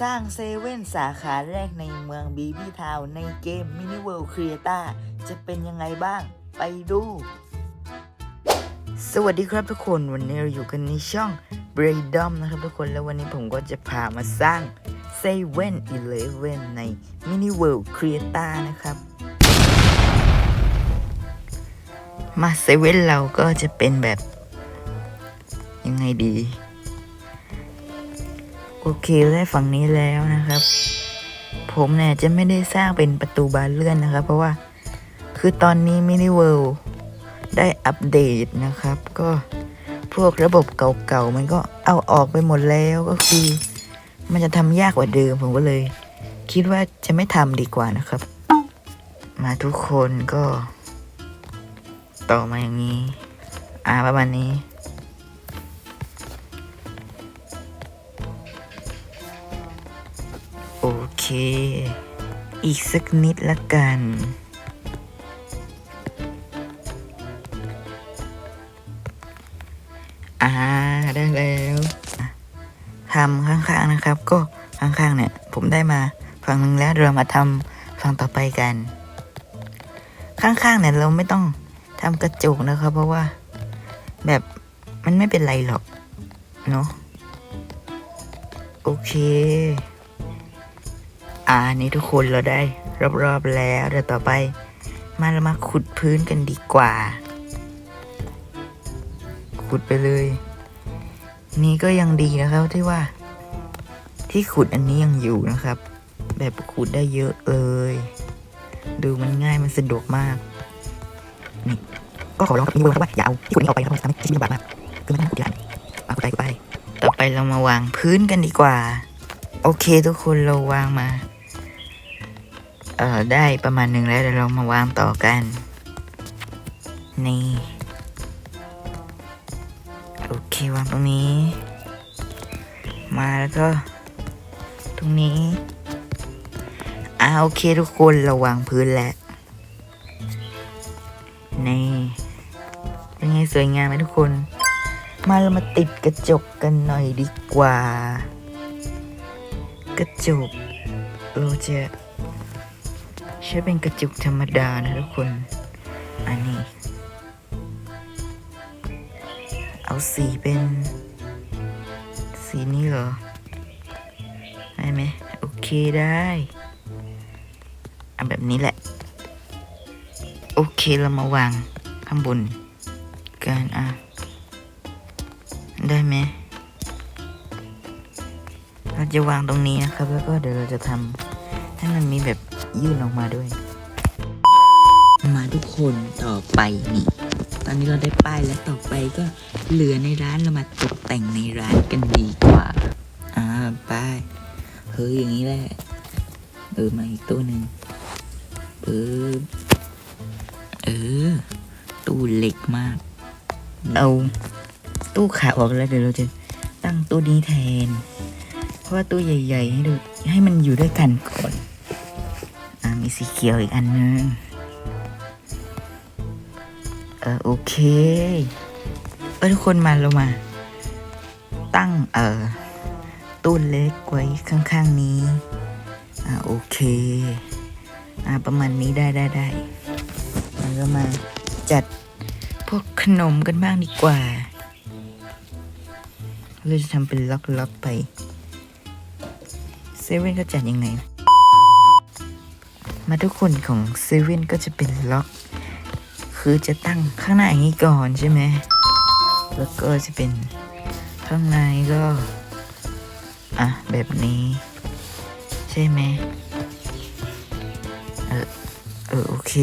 สร้างเซเว่นสาขาแรกในเมืองบีบีทาวในเกม Mini World Creator จะเป็นยังไงบ้าง ไปดู สวัสดีครับทุกคนวันนี้เราอยู่กันในช่อง b r a d o m นะครับทุกคนแล้ววันนี้ผมก็จะพามาสร้างเซเว่นอีเลฟเว่นใน Mini World Creator นะครับ มาเซเว่นเราก็จะเป็นแบบ ยังไงดี โอเคได้ฝั่งนี้แล้วนะครับ ผมเนี่ยจะไม่ได้สร้างเป็นประตูบานเลื่อนนะครับ เพราะว่าคือตอนนี้มินิเวิลด์ได้อัปเดตนะครับ ก็พวกระบบเก่าๆมันก็เอาออกไปหมดแล้วก็คือ มันจะทำยากกว่าเดิมผมก็เลย คิดว่าจะไม่ทำดีกว่านะครับ มาทุกคนก็ ต่อมาอย่างนี้ อ่าประมาณนี้ เค อีกสักนิดละกัน อ่า ได้แล้วทำข้างๆนะครับ ก็ข้างๆเนี่ย ผมได้มาฝั่งหนึ่งแล้วเรามาทำฝั่งต่อไปกัน ข้างๆเนี่ยเราไม่ต้องทำกระจกนะครับ เพราะว่า แบบมันไม่เป็นไรหรอก เนาะโอเค อ่านี่ทุกคนเราได้รอบๆแล้วเดี๋ยวต่อไป มาเรามาขุดพื้นกันดีกว่า ขุดไปเลย นี่ก็ยังดีนะครับที่ว่า ที่ขุดอันนี้ยังอยู่นะครับ แบบขุดได้เยอะเลย ดูมันง่ายมันสะดวกมากนี่ก็ขอร้องกับนี่เวิร์ครับว่าอย่าเอาที่ขุดนี้ออกไปนะครับทำให้ชีวิตลำบากมากคือมันขุดทีละอันมาขุดไปขุดไป ต่อไปเรามาวางพื้นกันดีกว่า โอเคทุกคนเราวางมา ได้ประมาณหนึ่งแล้วเดี๋ยวเรามาวางต่อกัน นี่ โอเควางตรงนี้ มาแล้วก็ ตรงนี้ อ่าโอเคทุกคนเราวางพื้นแล้ว นี่เป็นไงสวยงามไหมทุกคน มาเรามาติดกระจกกันหน่อยดีกว่า กระจกเราจะ ใช้เป็นกระจุกธรรมดานะทุกคน อันนี้ เอาสีเป็น สีนี้เหรอได้ไหมโอเคได้เอาแบบนี้แหละ โอเคเรามาวางข้างบนกันอะ ได้ไหมเราจะวางตรงนี้นะครับ แล้วก็เดี๋ยวเราจะทำ ให้มันมีแบบยื่นออกมาด้วย มาทุกคนต่อไปนี่ ตอนนี้เราได้ป้ายแล้วต่อไปก็เหลือในร้านเรามาตกแต่งในร้านกันดีกว่า อ่าป้ายเฮ้ยอย่างนี้แหละเออมาอีกตู้หนึ่งปึ๊บเออ ตู้เหล็กมาก เราตู้ขาออกแล้วเดี๋ยวเราจะตั้งตู้นี้แทน เพราะว่าตู้ใหญ่ ๆ ให้ดูให้มันอยู่ด้วยกันก่อน มีสีเขียวอีกอันนึง เออโอเค เออทุกคนมาเรามา ตั้งเออตู้เล็กไว้ข้างๆนี้ อ่าโอเค อ่าประมาณนี้ได้ได้ได้แล้วก็มาจัดพวกขนมกันบ้างดีกว่า เราจะทำเป็นล็อกๆไป เซเว่นก็จัดยังไง มาทุกคนของเซเว่นก็จะเป็นล็อก คือจะตั้งข้างหน้าอย่างนี้ก่อนใช่ไหม แล้วก็จะเป็นข้างในก็ อะ แบบนี้ ใช่ไหมเออเออ โอเค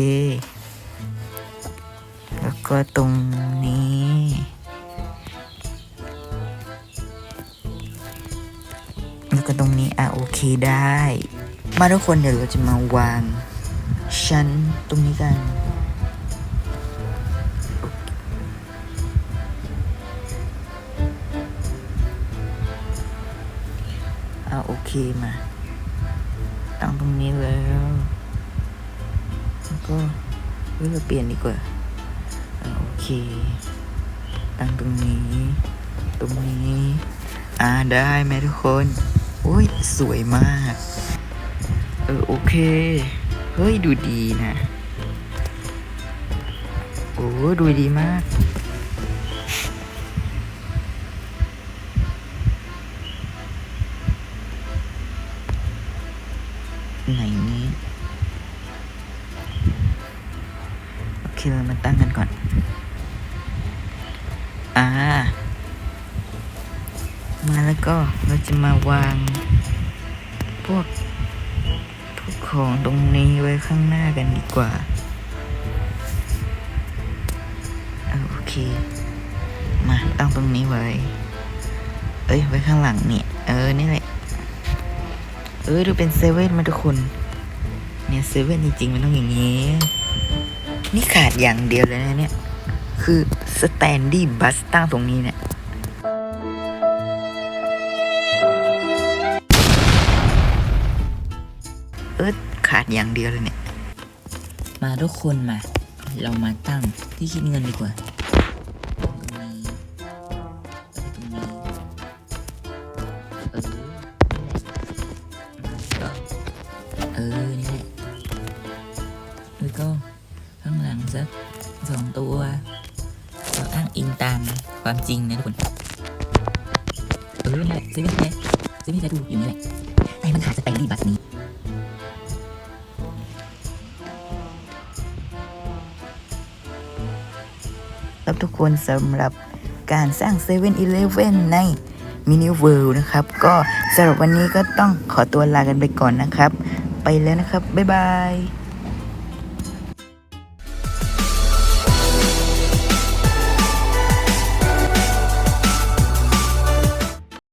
แล้วก็ตรงนี้แล้วก็ตรงนี้ อะ โอเคได้ มาทุกคนเดี๋ยวเราจะมาวางชั้นตรงนี้กันอาโอเคมา ตั้งตรงนี้แล้วแล้วก็เฮ้ยเราเปลี่ยนดีกว่าอาโอเค ตั้งตรงนี้ ตรงนี้ อ่าได้ไหมทุกคน โอ้ย สวยมาก เออโอเค เฮ้ยดูดีนะ โอ้ดูดีมากไหนนี้โอเคเรามาตั้งกันก่อน อ่า มาแล้วก็เราจะมาวางพวกพวก ของตรงนี้ไว้ข้างหน้ากันดีกว่า โอเค มาตั้งตรงนี้ไว้ เอ้ย ไว้ข้างหลังเนี่ย เออ นี่แหละ เออ ดูเป็นเซเว่นมาทุกคน เนี่ยเซเว่นจริงๆมันต้องอย่างนี้ นี่ขาดอย่างเดียวเลยนะเนี่ย คือสแตนดี้บัสตั้งตรงนี้เนี่ย เออขาดอย่างเดียวเลยเนี่ย มาทุกคนมา เรามาตั้งที่คิดเงินดีกว่าเออนี่แหละเออ นี่แหละแล้วก็ข้างหลังสักสองตัวเราอ้างอิงตามความจริงนะทุกคน เออนี่แหละซื้อไม่ได้ซื้อไม่ได้ดูอยู่นี่แหละแต่มันขาดสแตนดี้บัตรนี้ รับทุกคนสำหรับการสร้าง7 e เ e ่ e อในมินิเวิลด์นะครับ ก็สำหรับวันนี้ก็ต้องขอตัวลากันไปก่อนนะครับ ไปแล้วนะครับ บ๊ายบาย